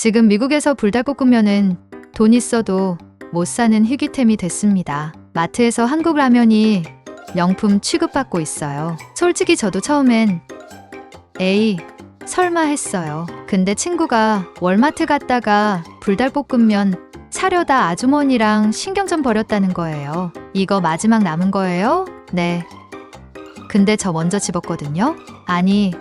지금 미국에서 불닭볶음면은 돈 있어도 못 사는 희귀템이 됐습니다. 마트에서 한국 라면이 명품 취급받고 있어요. 솔직히 저도 처음엔 에이, 설마 했어요. 근데 친구가 월마트 갔다가 불닭볶음면 사려다 아주머니랑 신경전 버렸다는 거예요. 이거 마지막 남은 거예요? 네. 근데 저 먼저 집었거든요. 아니,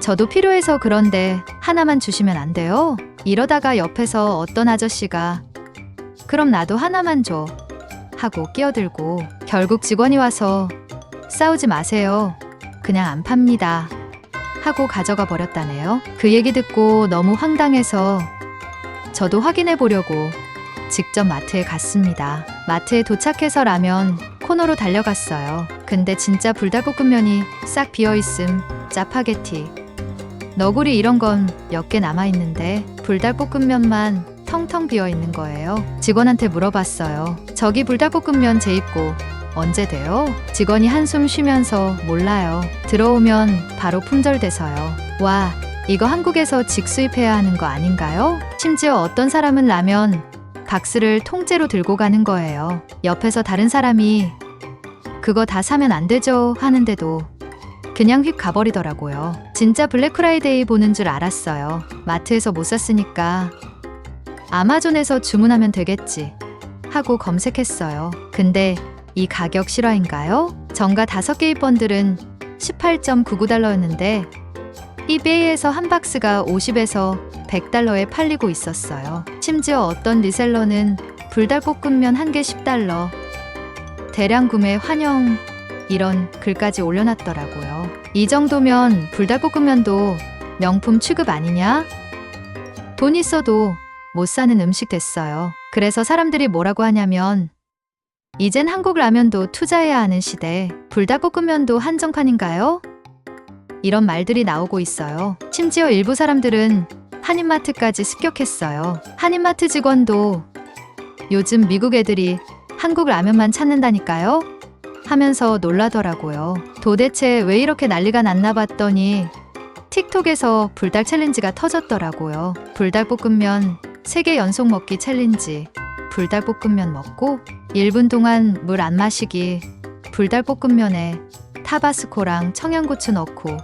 저도 필요해서 그런데 하나만 주시면 안 돼요? 이러다가 옆에서 어떤 아저씨가 그럼 나도 하나만 줘. 하고 끼어들고 결국 직원이 와서 싸우지 마세요. 그냥 안 팝니다. 하고 가져가 버렸다네요. 그 얘기 듣고 너무 황당해서 저도 확인해 보려고 직접 마트에 갔습니다. 마트에 도착해서 라면 코너로 달려갔어요. 근데 진짜 불닭볶음면이 싹 비어 있음. 짜파게티. 너구리 이런 건 몇 개 남아 있는데 불닭볶음면만 텅텅 비어 있는 거예요. 직원한테 물어봤어요. 저기 불닭볶음면 재입고 언제 돼요? 직원이 한숨 쉬면서 몰라요. 들어오면 바로 품절돼서요. 와, 이거 한국에서 직수입해야 하는 거 아닌가요? 심지어 어떤 사람은 라면 박스를 통째로 들고 가는 거예요. 옆에서 다른 사람이 그거 다 사면 안 되죠 하는데도 그냥 휙 가버리더라고요. 진짜 블랙프라이데이 보는 줄 알았어요. 마트에서 못 샀으니까 아마존에서 주문하면 되겠지 하고 검색했어요. 근데 이 가격 실화인가요? 정가 5개의 번들은 18.99달러였는데 이베이에서 한 박스가 50에서 100달러에 팔리고 있었어요. 심지어 어떤 리셀러는 불닭볶음면 한 개 10달러, 대량 구매 환영 이런 글까지 올려놨더라고요. 이 정도면 불닭볶음면도 명품 취급 아니냐? 돈 있어도 못 사는 음식 됐어요. 그래서 사람들이 뭐라고 하냐면 이젠 한국 라면도 투자해야 하는 시대, 불닭볶음면도 한정판인가요? 이런 말들이 나오고 있어요. 심지어 일부 사람들은 한인마트까지 습격했어요. 한인마트 직원도 요즘 미국 애들이 한국 라면만 찾는다니까요? 하면서 놀라더라고요. 도대체 왜 이렇게 난리가 났나 봤더니 틱톡에서 불닭 챌린지가 터졌더라고요. 불닭볶음면 3개 연속 먹기 챌린지. 불닭볶음면 먹고 1분 동안 물 안 마시기. 불닭볶음면에 타바스코랑 청양고추 넣고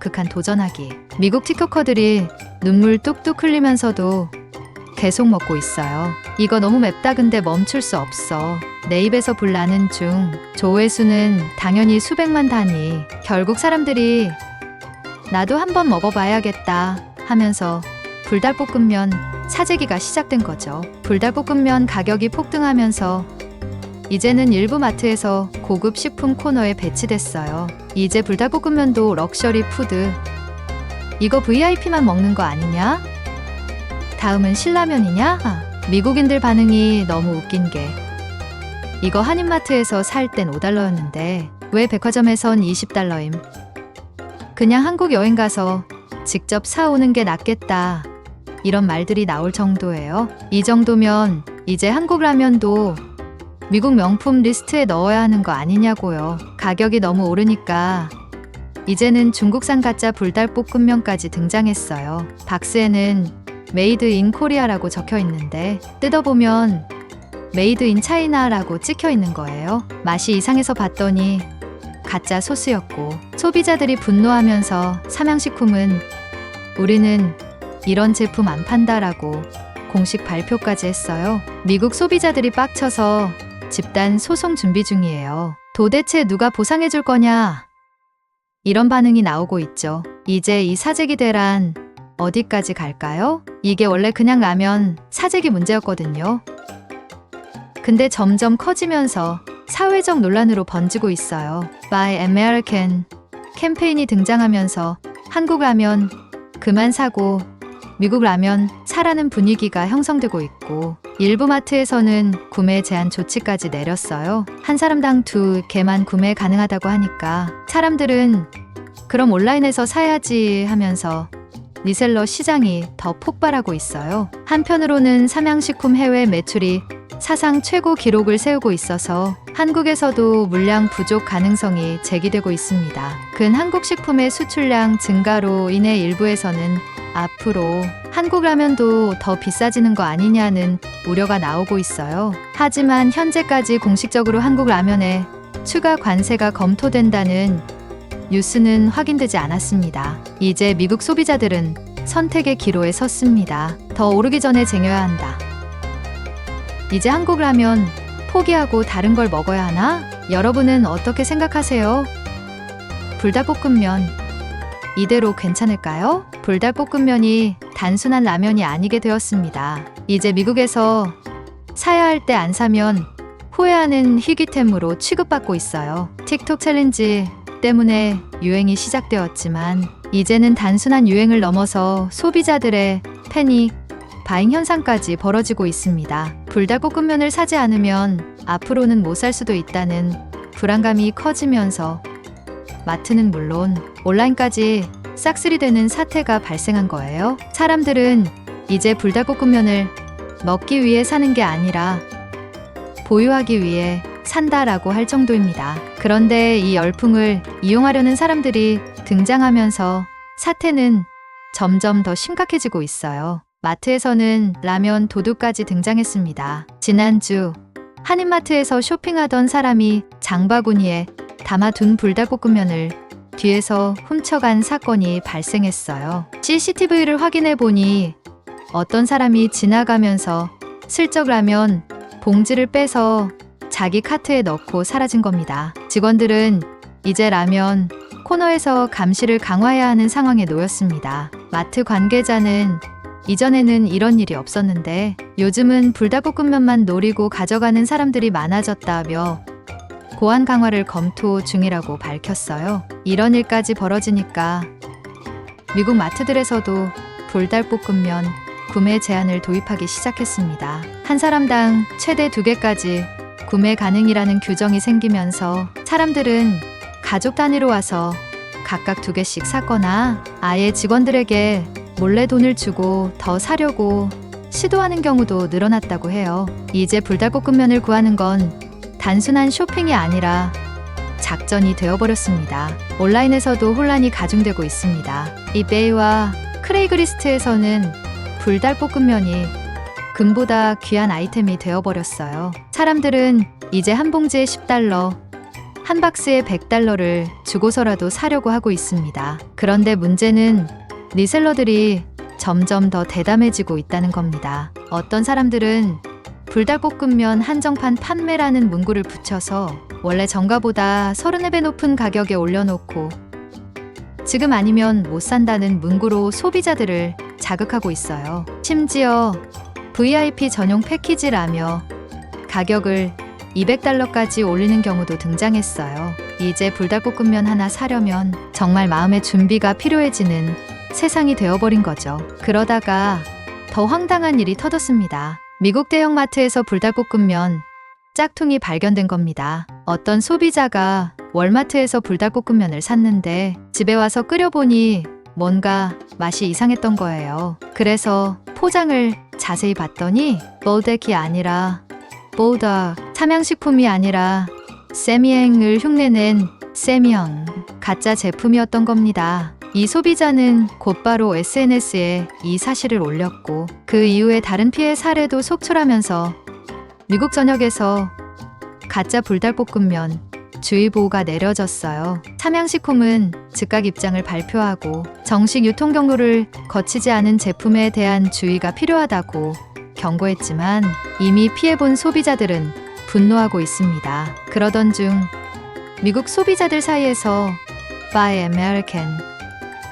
극한 도전하기. 미국 틱토커들이 눈물 뚝뚝 흘리면서도 계속 먹고 있어요. 이거 너무 맵다 근데 멈출 수 없어. 내 입에서 불 나는 중 조회수는 당연히 수백만 단위. 결국 사람들이 나도 한번 먹어봐야겠다 하면서 불닭볶음면 사재기가 시작된 거죠. 불닭볶음면 가격이 폭등하면서 이제는 일부 마트에서 고급 식품 코너에 배치됐어요. 이제 불닭볶음면도 럭셔리 푸드. 이거 VIP만 먹는 거 아니냐? 다음은 신라면이냐? 아, 미국인들 반응이 너무 웃긴 게 이거 한인마트에서 살 땐 5달러였는데 왜 백화점에선 20달러임? 그냥 한국 여행 가서 직접 사오는 게 낫겠다. 이런 말들이 나올 정도예요. 이 정도면 이제 한국 라면도 미국 명품 리스트에 넣어야 하는 거 아니냐고요. 가격이 너무 오르니까 이제는 중국산 가짜 불닭볶음면까지 등장했어요. 박스에는 메이드 인 코리아라고 적혀 있는데 뜯어보면 메이드 인 차이나라고 찍혀 있는 거예요. 맛이 이상해서 봤더니 가짜 소스였고 소비자들이 분노하면서 삼양식품은 우리는 이런 제품 안 판다라고 공식 발표까지 했어요. 미국 소비자들이 빡쳐서 집단 소송 준비 중이에요. 도대체 누가 보상해 줄 거냐? 이런 반응이 나오고 있죠. 이제 이 사재기 대란 어디까지 갈까요? 이게 원래 그냥 라면 사재기 문제였거든요. 근데 점점 커지면서 사회적 논란으로 번지고 있어요. Buy American 캠페인이 등장하면서 한국 라면 그만 사고 미국 라면 사라는 분위기가 형성되고 있고 일부 마트에서는 구매 제한 조치까지 내렸어요. 한 사람당 두 개만 구매 가능하다고 하니까 사람들은 그럼 온라인에서 사야지 하면서 리셀러 시장이 더 폭발하고 있어요. 한편으로는 삼양식품 해외 매출이 사상 최고 기록을 세우고 있어서 한국에서도 물량 부족 가능성이 제기되고 있습니다. 근 한국 식품의 수출량 증가로 인해 일부에서는 앞으로 한국 라면도 더 비싸지는 거 아니냐는 우려가 나오고 있어요. 하지만 현재까지 공식적으로 한국 라면에 추가 관세가 검토된다는 뉴스는 확인되지 않았습니다. 이제 미국 소비자들은 선택의 기로에 섰습니다. 더 오르기 전에 쟁여야 한다. 이제 한국 라면 포기하고 다른 걸 먹어야 하나? 여러분은 어떻게 생각하세요? 불닭볶음면 이대로 괜찮을까요? 불닭볶음면이 단순한 라면이 아니게 되었습니다. 이제 미국에서 사야 할 때 안 사면 후회하는 희귀템으로 취급받고 있어요. 틱톡 챌린지 때문에 유행이 시작되었지만 이제는 단순한 유행을 넘어서 소비자들의 패닉, 바잉 현상까지 벌어지고 있습니다. 불닭볶음면을 사지 않으면 앞으로는 못 살 수도 있다는 불안감이 커지면서 마트는 물론 온라인까지 싹쓸이 되는 사태가 발생한 거예요. 사람들은 이제 불닭볶음면을 먹기 위해 사는 게 아니라 보유하기 위해 산다라고 할 정도입니다. 그런데 이 열풍을 이용하려는 사람들이 등장하면서 사태는 점점 더 심각해지고 있어요. 마트에서는 라면 도둑까지 등장했습니다. 지난주 한인마트에서 쇼핑하던 사람이 장바구니에 담아둔 불닭볶음면을 뒤에서 훔쳐간 사건이 발생했어요. CCTV를 확인해 보니 어떤 사람이 지나가면서 슬쩍 라면 봉지를 빼서 자기 카트에 넣고 사라진 겁니다. 직원들은 이제 라면 코너에서 감시를 강화해야 하는 상황에 놓였습니다. 마트 관계자는 이전에는 이런 일이 없었는데 요즘은 불닭볶음면만 노리고 가져가는 사람들이 많아졌다며 보안 강화를 검토 중이라고 밝혔어요. 이런 일까지 벌어지니까 미국 마트들에서도 불닭볶음면 구매 제한을 도입하기 시작했습니다. 한 사람당 최대 두 개까지 구매 가능이라는 규정이 생기면서 사람들은 가족 단위로 와서 각각 두 개씩 샀거나 아예 직원들에게 몰래 돈을 주고 더 사려고 시도하는 경우도 늘어났다고 해요. 이제 불닭볶음면을 구하는 건 단순한 쇼핑이 아니라 작전이 되어버렸습니다. 온라인에서도 혼란이 가중되고 있습니다. 이베이와 크레이그리스트에서는 불닭볶음면이 금보다 귀한 아이템이 되어버렸어요. 사람들은 이제 한 봉지에 10달러, 한 박스에 100달러를 주고서라도 사려고 하고 있습니다. 그런데 문제는 리셀러들이 점점 더 대담해지고 있다는 겁니다. 어떤 사람들은 불닭볶음면 한정판 판매라는 문구를 붙여서 원래 정가보다 34배 높은 가격에 올려놓고 지금 아니면 못 산다는 문구로 소비자들을 자극하고 있어요. 심지어 VIP 전용 패키지라며 가격을 200달러까지 올리는 경우도 등장했어요. 이제 불닭볶음면 하나 사려면 정말 마음의 준비가 필요해지는 세상이 되어버린 거죠. 그러다가 더 황당한 일이 터졌습니다. 미국 대형마트에서 불닭볶음면 짝퉁이 발견된 겁니다. 어떤 소비자가 월마트에서 불닭볶음면을 샀는데 집에 와서 끓여보니 뭔가 맛이 이상했던 거예요. 그래서 포장을 자세히 봤더니 볼덱이 아니라 보다 삼양식품이 아니라 세미행을 흉내낸 세미형 가짜 제품이었던 겁니다. 이 소비자는 곧바로 SNS에 이 사실을 올렸고 그 이후에 다른 피해 사례도 속출하면서 미국 전역에서 가짜 불닭볶음면 주의보호가 내려졌어요. 삼양식품은 즉각 입장을 발표하고 정식 유통 경로를 거치지 않은 제품에 대한 주의가 필요하다고 경고했지만 이미 피해본 소비자들은 분노하고 있습니다. 그러던 중 미국 소비자들 사이에서 Buy American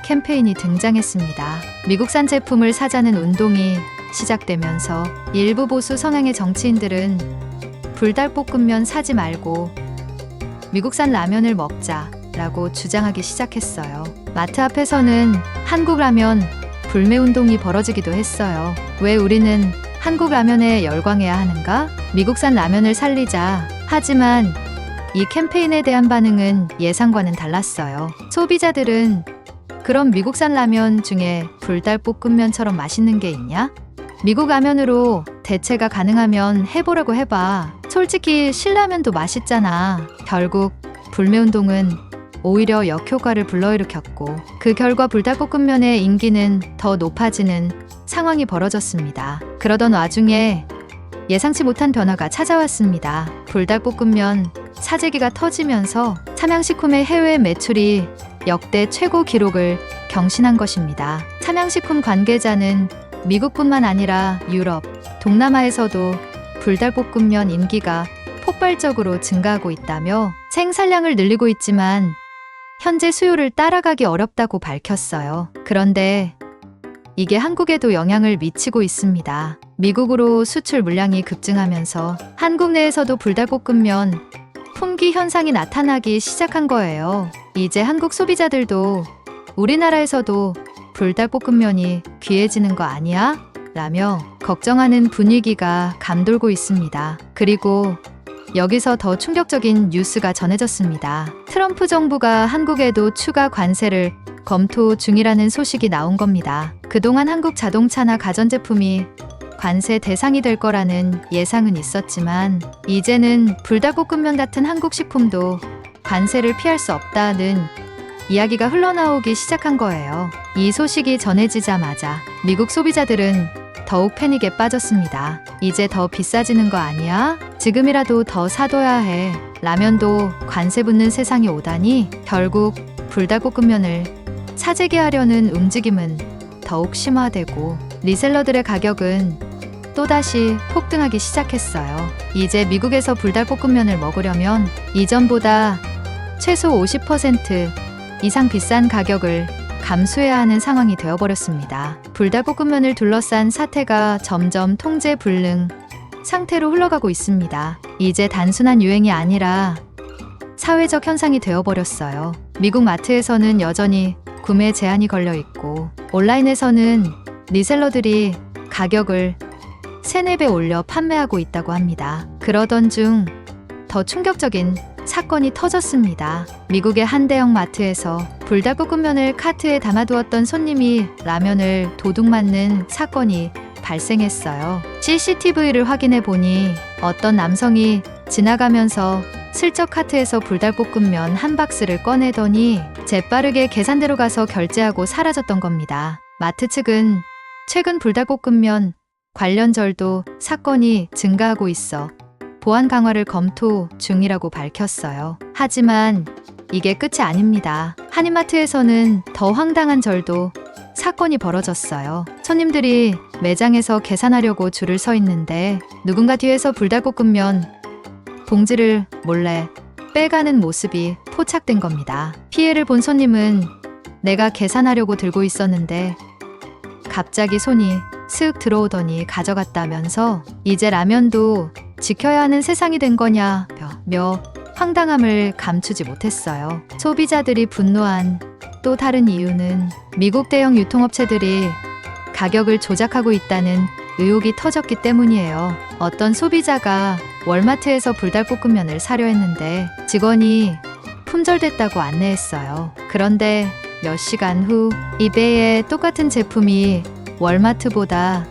캠페인이 등장했습니다. 미국산 제품을 사자는 운동이 시작되면서 일부 보수 성향의 정치인들은 불닭볶음면 사지 말고 미국산 라면을 먹자 라고 주장하기 시작했어요. 마트 앞에서는 한국 라면 불매 운동이 벌어지기도 했어요. 왜 우리는 한국 라면에 열광해야 하는가? 미국산 라면을 살리자. 하지만 이 캠페인에 대한 반응은 예상과는 달랐어요. 소비자들은 그럼 미국산 라면 중에 불닭볶음면처럼 맛있는 게 있냐? 미국 라면으로 대체가 가능하면 해보라고 해봐. 솔직히 신라면도 맛있잖아. 결국 불매운동은 오히려 역효과를 불러일으켰고 그 결과 불닭볶음면의 인기는 더 높아지는 상황이 벌어졌습니다. 그러던 와중에 예상치 못한 변화가 찾아왔습니다. 불닭볶음면 사재기가 터지면서 삼양식품의 해외 매출이 역대 최고 기록을 경신한 것입니다. 삼양식품 관계자는 미국뿐만 아니라 유럽, 동남아에서도 불닭볶음면 인기가 폭발적으로 증가하고 있다며 생산량을 늘리고 있지만 현재 수요를 따라가기 어렵다고 밝혔어요. 그런데 이게 한국에도 영향을 미치고 있습니다. 미국으로 수출 물량이 급증하면서 한국 내에서도 불닭볶음면 품귀 현상이 나타나기 시작한 거예요. 이제 한국 소비자들도 우리나라에서도 불닭볶음면이 귀해지는 거 아니야? 라며 걱정하는 분위기가 감돌고 있습니다. 그리고 여기서 더 충격적인 뉴스가 전해졌습니다. 트럼프 정부가 한국에도 추가 관세를 검토 중이라는 소식이 나온 겁니다. 그동안 한국 자동차나 가전제품이 관세 대상이 될 거라는 예상은 있었지만 이제는 불닭볶음면 같은 한국 식품도 관세를 피할 수 없다는 이야기가 흘러나오기 시작한 거예요. 이 소식이 전해지자마자 미국 소비자들은 더욱 패닉에 빠졌습니다. 이제 더 비싸지는 거 아니야? 지금이라도 더 사둬야 해. 라면도 관세 붙는 세상이 오다니 결국 불닭볶음면을 사재기하려는 움직임은 더욱 심화되고 리셀러들의 가격은 또다시 폭등하기 시작했어요. 이제 미국에서 불닭볶음면을 먹으려면 이전보다 최소 50% 이상 비싼 가격을 감수해야 하는 상황이 되어버렸습니다. 불닭볶음면을 둘러싼 사태가 점점 통제 불능 상태로 흘러가고 있습니다. 이제 단순한 유행이 아니라 사회적 현상이 되어버렸어요. 미국 마트에서는 여전히 구매 제한이 걸려 있고 온라인에서는 리셀러들이 가격을 3, 4배 올려 판매하고 있다고 합니다. 그러던 중 더 충격적인 사건이 터졌습니다. 미국의 한 대형 마트에서 불닭볶음면을 카트에 담아두었던 손님이 라면을 도둑 맞는 사건이 발생했어요. CCTV를 확인해 보니 어떤 남성이 지나가면서 슬쩍 카트에서 불닭볶음면 한 박스를 꺼내더니 재빠르게 계산대로 가서 결제하고 사라졌던 겁니다. 마트 측은 최근 불닭볶음면 관련 절도 사건이 증가하고 있어 보안 강화를 검토 중이라고 밝혔어요. 하지만 이게 끝이 아닙니다. 한인마트에서는 더 황당한 절도 사건이 벌어졌어요. 손님들이 매장에서 계산하려고 줄을 서 있는데 누군가 뒤에서 불닭볶음면 봉지를 몰래 빼가는 모습이 포착된 겁니다. 피해를 본 손님은 내가 계산하려고 들고 있었는데 갑자기 손이 슥 들어오더니 가져갔다면서 이제 라면도 지켜야 하는 세상이 된 거냐 며 황당함을 감추지 못했어요. 소비자들이 분노한 또 다른 이유는 미국 대형 유통업체들이 가격을 조작하고 있다는 의혹이 터졌기 때문이에요. 어떤 소비자가 월마트에서 불닭볶음면을 사려 했는데 직원이 품절됐다고 안내했어요. 그런데 몇 시간 후 이베이에 똑같은 제품이 월마트보다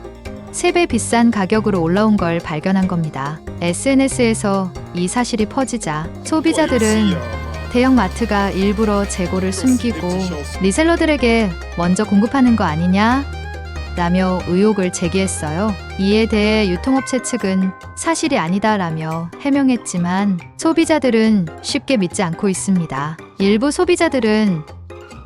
3배 비싼 가격으로 올라온 걸 발견한 겁니다. SNS에서 이 사실이 퍼지자 소비자들은 대형 마트가 일부러 재고를 숨기고 리셀러들에게 먼저 공급하는 거 아니냐? 라며 의혹을 제기했어요. 이에 대해 유통업체 측은 사실이 아니다라며 해명했지만 소비자들은 쉽게 믿지 않고 있습니다. 일부 소비자들은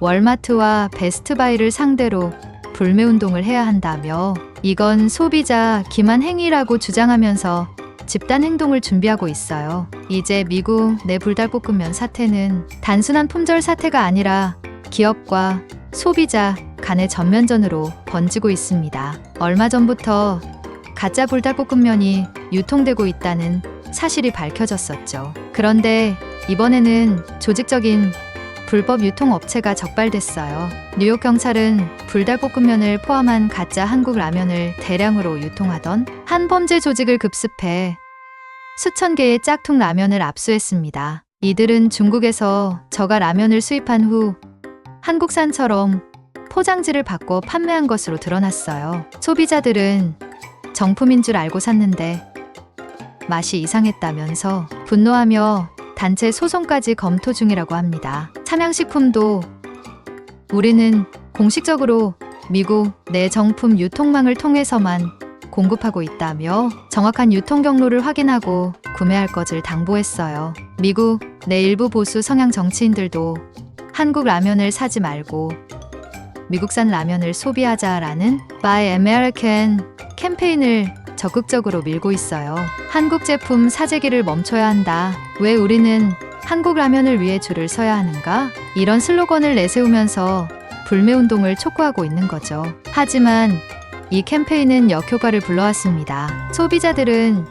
월마트와 베스트바이를 상대로 불매 운동을 해야 한다며 이건 소비자 기만 행위라고 주장하면서 집단 행동을 준비하고 있어요. 이제 미국 내 불닭볶음면 사태는 단순한 품절 사태가 아니라 기업과 소비자 간의 전면전으로 번지고 있습니다. 얼마 전부터 가짜 불닭볶음면이 유통되고 있다는 사실이 밝혀졌었죠. 그런데 이번에는 조직적인 불법 유통 업체가 적발됐어요. 뉴욕 경찰은 불닭볶음면을 포함한 가짜 한국 라면을 대량으로 유통하던 한 범죄 조직을 급습해 수천 개의 짝퉁 라면을 압수했습니다. 이들은 중국에서 저가 라면을 수입한 후 한국산처럼 포장지를 바꿔 판매한 것으로 드러났어요. 소비자들은 정품인 줄 알고 샀는데 맛이 이상했다면서 분노하며 단체 소송까지 검토 중이라고 합니다. 삼양식품도 우리는 공식적으로 미국 내 정품 유통망을 통해서만 공급하고 있다며 정확한 유통 경로를 확인하고 구매할 것을 당부했어요. 미국 내 일부 보수 성향 정치인들도 한국 라면을 사지 말고 미국산 라면을 소비하자라는 Buy American 캠페인을 적극적으로 밀고 있어요. 한국 제품 사재기를 멈춰야 한다. 왜 우리는 한국 라면을 위해 줄을 서야 하는가? 이런 슬로건을 내세우면서 불매 운동을 촉구하고 있는 거죠. 하지만 이 캠페인은 역효과를 불러왔습니다. 소비자들은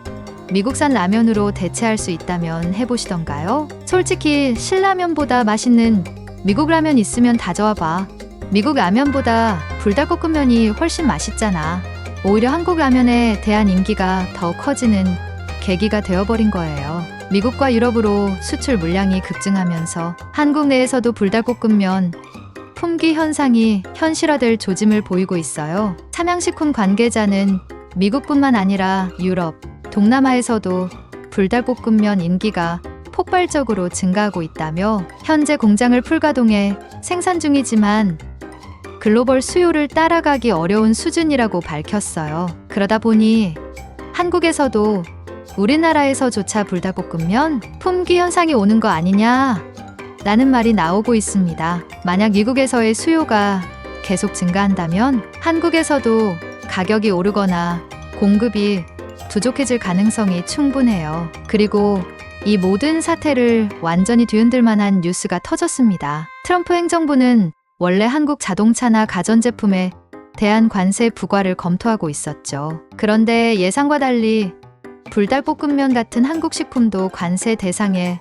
미국산 라면으로 대체할 수 있다면 해보시던가요? 솔직히 신라면보다 맛있는 미국 라면 있으면 다져와봐. 미국 라면보다 불닭볶음면이 훨씬 맛있잖아. 오히려 한국 라면에 대한 인기가 더 커지는 계기가 되어버린 거예요. 미국과 유럽으로 수출 물량이 급증하면서 한국 내에서도 불닭볶음면 품귀 현상이 현실화될 조짐을 보이고 있어요. 삼양식품 관계자는 미국뿐만 아니라 유럽, 동남아에서도 불닭볶음면 인기가 폭발적으로 증가하고 있다며 현재 공장을 풀가동해 생산 중이지만 글로벌 수요를 따라가기 어려운 수준이라고 밝혔어요. 그러다 보니 한국에서도 우리나라에서조차 불닭볶음면 품귀 현상이 오는 거 아니냐? 라는 말이 나오고 있습니다. 만약 미국에서의 수요가 계속 증가한다면 한국에서도 가격이 오르거나 공급이 부족해질 가능성이 충분해요. 그리고 이 모든 사태를 완전히 뒤흔들 만한 뉴스가 터졌습니다. 트럼프 행정부는 원래 한국 자동차나 가전제품에 대한 관세 부과를 검토하고 있었죠. 그런데 예상과 달리 불닭볶음면 같은 한국 식품도 관세 대상에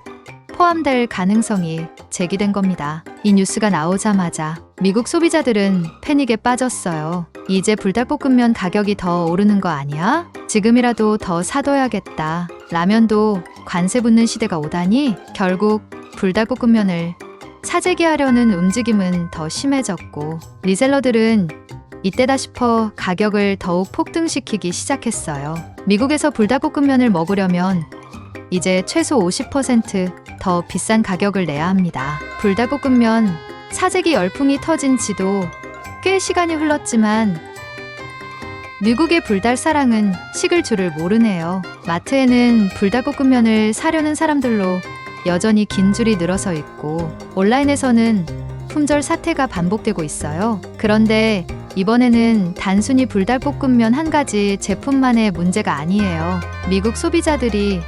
포함될 가능성이 제기된 겁니다. 이 뉴스가 나오자마자 미국 소비자들은 패닉에 빠졌어요. 이제 불닭볶음면 가격이 더 오르는 거 아니야? 지금이라도 더 사둬야겠다. 라면도 관세 붙는 시대가 오다니 결국 불닭볶음면을 사재기하려는 움직임은 더 심해졌고 리셀러들은 이때다 싶어 가격을 더욱 폭등시키기 시작했어요. 미국에서 불닭볶음면을 먹으려면 이제 최소 50%더 비싼 가격을 내야 합니다. 불닭볶음면 사재기 열풍이 터진 지도 꽤 시간이 흘렀지만 미국의 불닭 사랑은 식을 줄을 모르네요. 마트에는 불닭볶음면을 사려는 사람들로 여전히 긴 줄이 늘어서 있고 온라인에서는 품절 사태가 반복되고 있어요. 그런데 이번에는 단순히 불닭볶음면 한 가지 제품만의 문제가 아니에요. 미국 소비자들이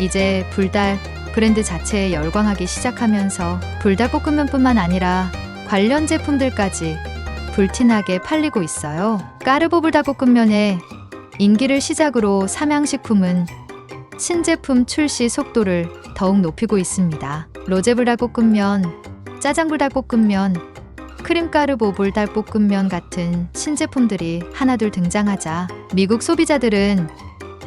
이제 불닭 브랜드 자체에 열광하기 시작하면서 불닭볶음면뿐만 아니라 관련 제품들까지 불티나게 팔리고 있어요. 까르보 불닭볶음면의 인기를 시작으로 삼양식품은 신제품 출시 속도를 더욱 높이고 있습니다. 로제 불닭볶음면, 짜장 불닭볶음면, 크림가르보 불 닭볶음면 같은 신제품들이 하나둘 등장하자 미국 소비자들은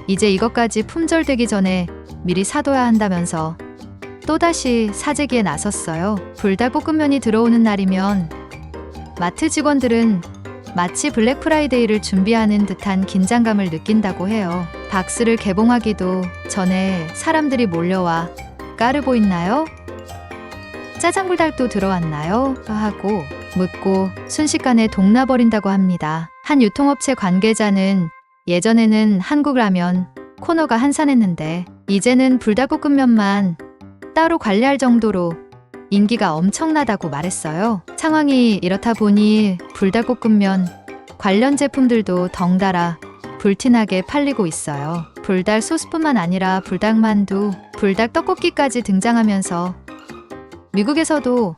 이제 이것까지 품절되기 전에 미리 사둬야 한다면서 또다시 사재기에 나섰어요. 불닭볶음면이 들어오는 날이면 마트 직원들은 마치 블랙 프라이데이를 준비하는 듯한 긴장감을 느낀다고 해요. 박스를 개봉하기도 전에 사람들이 몰려와 까르 보 있나요? 짜장불닭도 들어왔나요? 하고 묻고 순식간에 동나버린다고 합니다. 한 유통업체 관계자는 예전에는 한국 라면 코너가 한산했는데 이제는 불닭볶음면만 따로 관리할 정도로 인기가 엄청나다고 말했어요. 상황이 이렇다 보니 불닭볶음면 관련 제품들도 덩달아 불티나게 팔리고 있어요. 불닭 소스뿐만 아니라 불닭만두, 불닭 떡볶이까지 등장하면서 미국에서도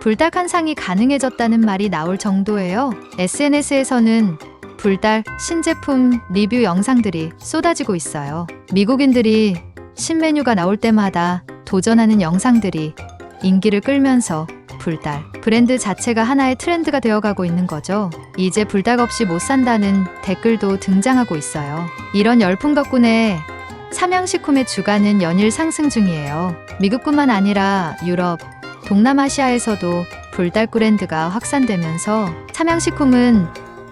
불닭 한 상이 가능해졌다는 말이 나올 정도예요. SNS에서는 불닭 신제품 리뷰 영상들이 쏟아지고 있어요. 미국인들이 신메뉴가 나올 때마다 도전하는 영상들이 인기를 끌면서 불닭 브랜드 자체가 하나의 트렌드가 되어가고 있는 거죠. 이제 불닭 없이 못 산다는 댓글도 등장하고 있어요. 이런 열풍 덕분에 삼양식품의 주가는 연일 상승 중이에요. 미국뿐만 아니라 유럽, 동남아시아에서도 불닭 브랜드가 확산되면서 삼양식품은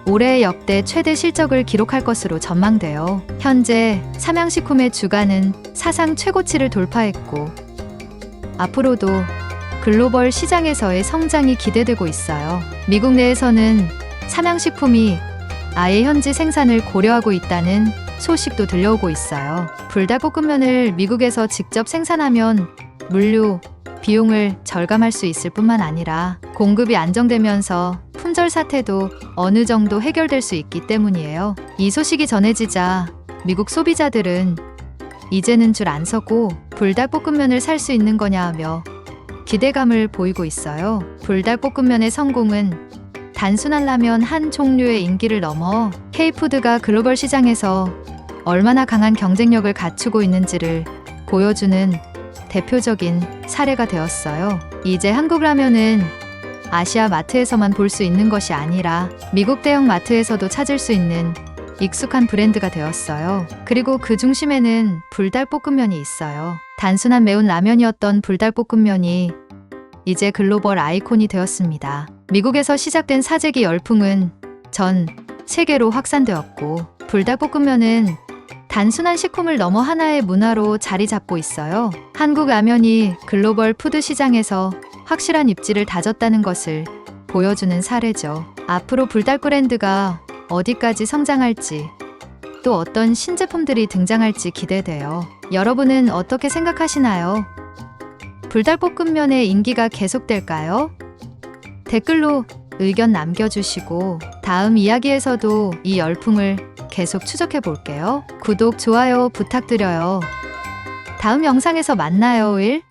올해 역대 최대 실적을 기록할 것으로 전망돼요. 현재 삼양식품의 주가는 사상 최고치를 돌파했고 앞으로도 글로벌 시장에서의 성장이 기대되고 있어요. 미국 내에서는 삼양식품이 아예 현지 생산을 고려하고 있다는 소식도 들려오고 있어요. 불닭볶음면을 미국에서 직접 생산하면 물류, 비용을 절감할 수 있을 뿐만 아니라 공급이 안정되면서 품절 사태도 어느 정도 해결될 수 있기 때문이에요. 이 소식이 전해지자 미국 소비자들은 이제는 줄 안 서고 불닭볶음면을 살 수 있는 거냐 하며 기대감을 보이고 있어요. 불닭볶음면의 성공은 단순한 라면 한 종류의 인기를 넘어 K푸드가 글로벌 시장에서 얼마나 강한 경쟁력을 갖추고 있는지를 보여주는 대표적인 사례가 되었어요. 이제 한국 라면은 아시아 마트에서만 볼 수 있는 것이 아니라 미국 대형 마트에서도 찾을 수 있는 익숙한 브랜드가 되었어요. 그리고 그 중심에는 불닭볶음면이 있어요. 단순한 매운 라면이었던 불닭볶음면이 이제 글로벌 아이콘이 되었습니다. 미국에서 시작된 사재기 열풍은 전 세계로 확산되었고 불닭볶음면은 단순한 식품을 넘어 하나의 문화로 자리 잡고 있어요. 한국 라면이 글로벌 푸드 시장에서 확실한 입지를 다졌다는 것을 보여주는 사례죠. 앞으로 불닭 브랜드가 어디까지 성장할지 또 어떤 신제품들이 등장할지 기대돼요. 여러분은 어떻게 생각하시나요? 불닭볶음면의 인기가 계속될까요? 댓글로 의견 남겨주시고 다음 이야기에서도 이 열풍을 계속 추적해 볼게요. 구독, 좋아요 부탁드려요. 다음 영상에서 만나요, 일.